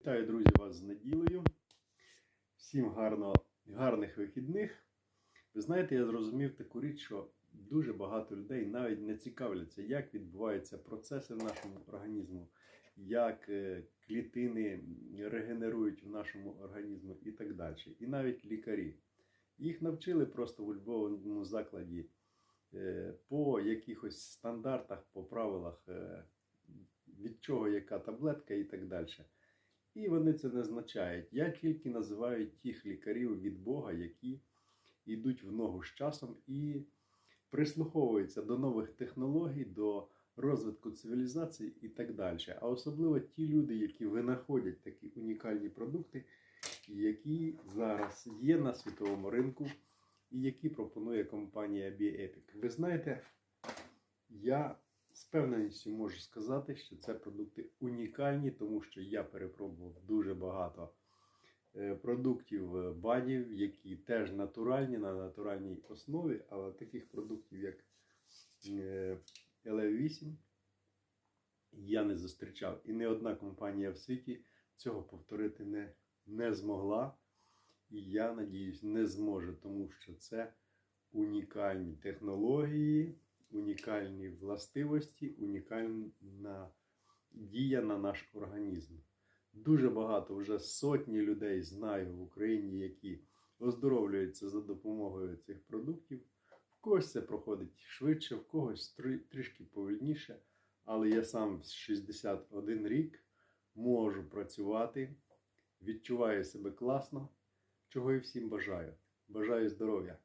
Вітаю, друзі, вас з неділею. Всім гарно, гарних вихідних. Ви знаєте, я зрозумів таку річ, що дуже багато людей навіть не цікавляться, як відбуваються процеси в нашому організму, як е, клітини регенерують в нашому організмі і так далі. І навіть лікарі. Їх навчили просто в учбовому закладі е, по якихось стандартах, по правилах, е, від чого яка таблетка і так далі. І вони це не значають. Я тільки називаю тих лікарів від Бога, які йдуть в ногу з часом і прислуховуються до нових технологій, до розвитку цивілізації і так далі. А особливо ті люди, які винаходять такі унікальні продукти, які зараз є на світовому ринку, і які пропонує компанія BioEpic. Ви знаєте, я з певненістю можу сказати, що це продукти унікальні, тому що я перепробував дуже багато е, продуктів е, бадів, які теж натуральні на натуральній основі, але таких продуктів, як е, LF8, я не зустрічав. І не одна компанія в світі цього повторити не, не змогла. І я надіюсь, не зможе, тому що це унікальні технології унікальні властивості, унікальна дія на наш організм. Дуже багато, вже сотні людей знаю в Україні, які оздоровлюються за допомогою цих продуктів. В когось це проходить швидше, в когось трі- трішки повільніше. Але я сам з 61 рік можу працювати, відчуваю себе класно, чого і всім бажаю. Бажаю здоров'я!